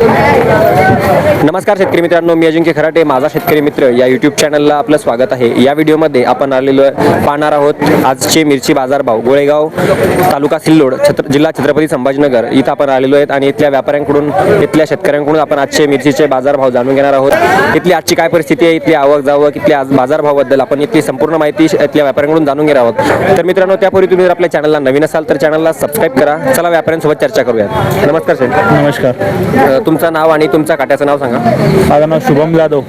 Obrigado. नमस्कार शेतकरी मित्रांनो मी अजिंक्य खराटे माझा शेतकरी मित्र या यूट्यूब चॅनलला आपलं स्वागत आहे. या व्हिडिओमध्ये आपण आलेलो पाहणार आहोत आजचे मिरची बाजारभाव गोळेगाव तालुका सिल्लोड छत्र जिल्हा छत्रपती संभाजीनगर इथं आपण आलेलो आहेत आणि इथल्या व्यापाऱ्यांकडून इथल्या शेतकऱ्यांकडून आपण आजचे मिरचीचे बाजारभाव जाणून घेणार आहोत. इथली आजची काय परिस्थिती आहे इथली आवक जावक इथल्या आज बाजारभावाबद्दल आपण इथली संपूर्ण माहिती इथल्या व्यापाऱ्यांकडून जाणून घेणार आहोत. तर मित्रांनो त्यापूर्वी तुम्ही जर आपल्या चॅनलला नवीन असाल तर चॅनलला सबस्क्राईब करा. चला व्यापाऱ्यांसोबत चर्चा करूयात. नमस्कार सर नमस्कार. तुमचं नाव आणि तुमच्या काट्याचं नाव सांगा. माझं नाव शुभम जाधव.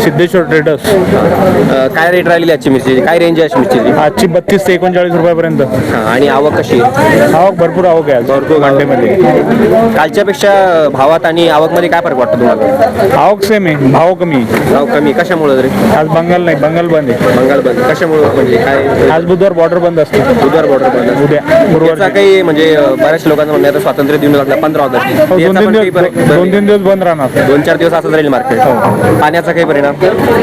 सिद्धेश्वर ट्रेडर्स अ, काय रेट राहिलेली आजची मिरची काय रेंज आहे मिरचीची? आजची बत्तीस ते एकोणचाळीस रुपयापर्यंत. हा, आणि आवक कशी? आहे? आवक भरपूर आवक आहे भरपूर घंटेमध्ये कालच्यापेक्षा भावात आणि आवकमध्ये काय फरक वाटतो तुम्हाला? आवक सेम आहे. भाव कमी. भाव कमी. कशामुळे तरी? आज बंगाल नाही बंगाल बंद आहे. बंगाल बंद. कशामुळे म्हणजे काय? आज बुधवार बॉर्डर बंद असते. बुधवार बॉर्डर बंद उद्या याचा गुरुवार काही म्हणजे अ, बऱ्याच लोकांना आता स्वातंत्र्य दिन लागला पंधरा ऑगस्ट. हो, तीन दिवस दोन तीन दिवस बंद राहणार. दोन चार दिवस असंच राहील मार्केट पाण्याचा काही परिणाम?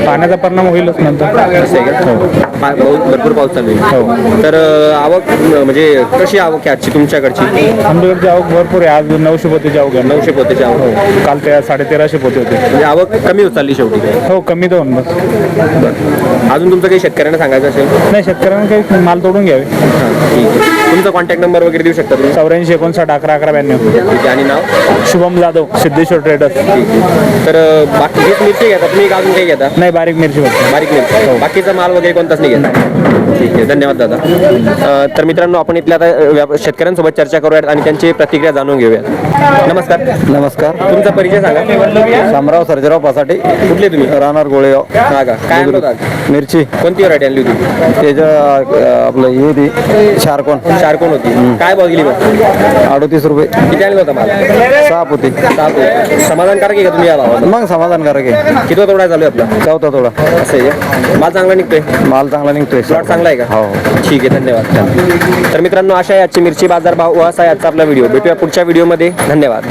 पाण्याचा परिणाम होईलच नंतर. असं आहे का पा- पाऊस भरपूर पाऊस चालू आहे. तर अ, आवक म्हणजे कशी आवक आहे आजची तुमच्याकडची? आमच्याकडची आवक भरपूर आहे. आज नऊशे पोतेची आवक आहे. नऊशे पोतेची आवक. काल त्या साडे तेराशे पोते होते. म्हणजे आवक कमी होत चालली शेवटी. हो कमी तर होऊन बस अजून तुमचं काही शेतकऱ्यांना सांगायचं असेल? नाही शेतकऱ्यांना काही माल तोडून घ्यावे. हां, ठीक आहे. तुमचा कॉन्टॅक्ट नंबर वगैरे देऊ शकता तुम्ही? चौऱ्याऐंशी एकोणसाठ अकरा अकरा ब्याण्णव. ठीक आहे आणि नाव? शुभम जाधव सिद्धेश्वर ट्रेडर्स तर अ, बाकी हीच मिरची घेता तुम्ही का अजून काही घेता? नाही बारीक मिरची फक्त. बारीक मिरची. बाकीचा माल वगैरे कोणताच नाही घेता? ठीक आहे धन्यवाद दादा. अ, तर मित्रांनो आपण इथल्या आता अ, व्याप- शेतकऱ्यांसोबत चर्चा करूयात आणि त्यांची प्रतिक्रिया जाणून घेऊयात. नमस्कार. नमस्कार. तुमचा परिचय सांगा. शामराव सर्जेराव पासाठी कुठले तुम्ही? राहणार गोळेगाव. हा का? काय आणलं होतं आज? मिरची. कोणती व्हरायटी आणली होती? त्याच्या अं, आपलं हे ती शारकोन. चारकोन होती? काय भाव गेली अडतीस रुपये. किती आणलं होतं माल? सहा पोती. सहा पोते. समाधानकारक आहे का तुम्ही या भावाला? मग समाधानकारक आहे. किती तोडा चालू आहे आपला? चौथा थोडा असं आहे का? माल चांगला निघतोय? माल चांगला निघतोय प्लॉट चांगला आहे का? हो ठीक आहे धन्यवाद. तर मित्रांनो अशा आहे आजची मिरची बाजार भाव व असा आहे आजचा आपला व्हिडिओ. भेटूया पुढच्या व्हिडिओमध्ये. धन्यवाद.